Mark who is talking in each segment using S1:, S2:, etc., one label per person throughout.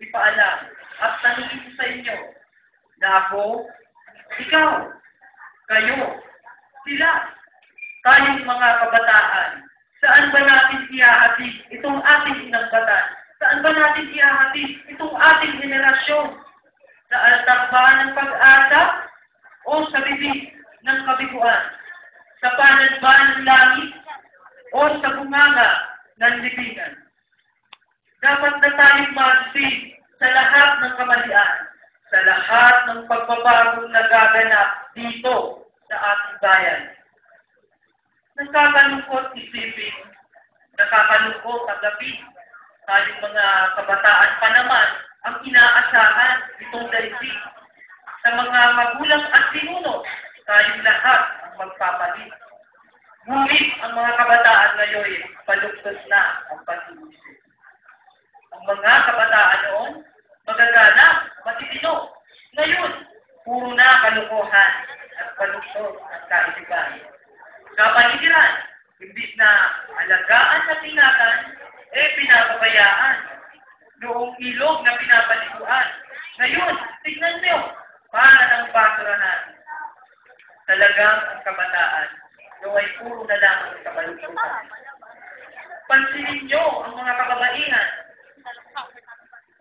S1: ipaalam at tanungin sa inyo na ako, ikaw, kayo, sila, tayong mga kabataan, saan ba natin ihahatid itong ating inambatan? Saan ba natin ihahatid itong ating henerasyon? Sa altar ng pag-asa o sa bibig ng kabiguan? Sa panad ba ng langit o sa bunganga ng libingan? Dapat na tayong magsig sa lahat ng kamalian, sa lahat ng pagbabagong nagaganap dito sa ating bayan. Nakakalungkot isipin, nakakalungkot tanggapin, tayong mga kabataan pa naman ang inaasahan itong daigdig. Sa mga magulang at pinuno, tayong lahat ang magpapalit. Ngunit ang mga kabataan ngayon, palugtos na ang pag-iisip. Ang mga kabataan noon, puro na kalukuhan at palugtos ang kaisipan. Kapaligiran, imbis na alagaan sa tingatan, eh pinapabayaan. Noong ilog na pinapaliguan. Ngayon, tignan niyo, para ng basurahan. Talagang ang kabataan, yung ay puro na lamang sa kabalukuhan. Pansinin niyo ang mga kababaihan.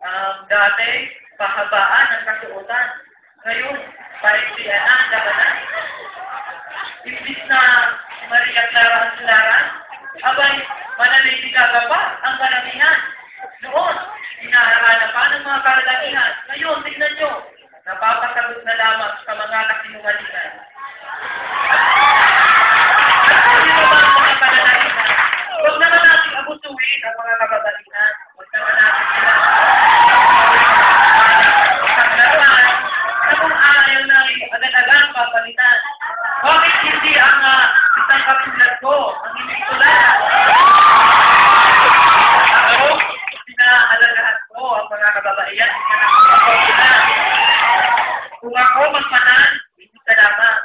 S1: Um, dati, pahabaan ang kasuotan. Ngayon, paiklian na ang labanan. Imbis na Maria Clara ang sularan, abay, manalitigaga pa ang karamihan. Noon, inaaralan pa ng mga karamihan. Ngayon, tignan nyo, napapasagot na lamang sa mga kasinungalingan. Ako magmanan, hindi ka lamang.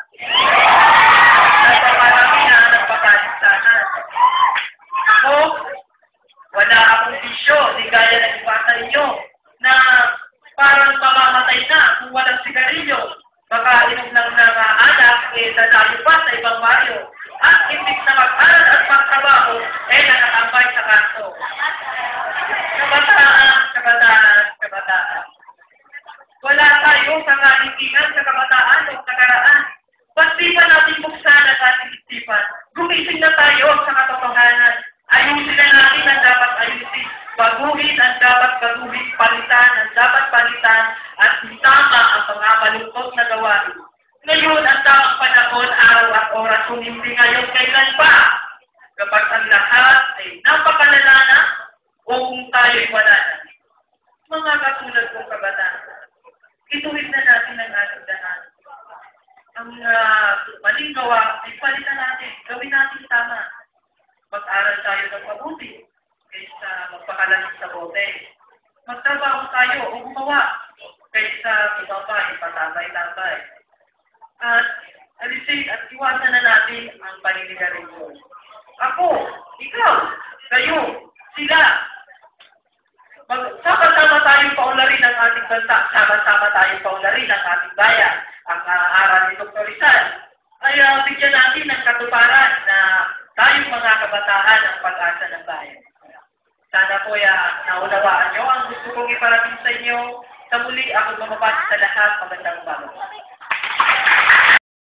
S1: Napaparami na ng pagkalistanan. Ako, wala akong bisyo, di gaya ng iba sa inyo, na parang mamamatay na kung walang sigarilyo. Baka inom lang ng uh, anak, eh, dadayo pa sa ibang baryo. At imbis na mag-aral at magtrabaho, eh, nakakambay sa kanto. Kabataan, kabataan, kabataan. Wala tayo sa kalintingan sa kabataan o nakaraan. Ba natin buksan ang ating isipan? Gumising na tayo sa katotohanan. Ayusin na natin ang dapat ayusin. Baguhin ang dapat baguhin. Palitan ang dapat palitan. At itama ang mga malungkot na gawain. Ngayon ang tamang panahon, araw at oras, kung hindi ngayon, kailan pa? Kapag ang lahat ay napakalala na o kung tayo'y wala na. Mga katulad kong ituwid na natin ang ating daan. Ang uh, maling gawa ay palitan natin. Gawin natin tama. Mag-aral tayo ng mabuti kaysa magpakalalim sa bote. Magtrabaho tayo o gumawa kaysa tumabay, patambay-tambay. At alisin at iwasan na natin ang paninigarilyo. Ako, ikaw, kayo, sila, paunlarin ang ating bansa, sama-sama tayong paunlarin ang ating bayan, ang uh, aral ni Dr. Rizal. Ay uh, bigyan natin ng katuparan na tayong mga kabataan ang pag-asa ng bayan. Sana po ya, naunawaan nyo ang gusto kong iparating sa inyo. Sa muli, ako mamabati sa lahat. Magandang umaga.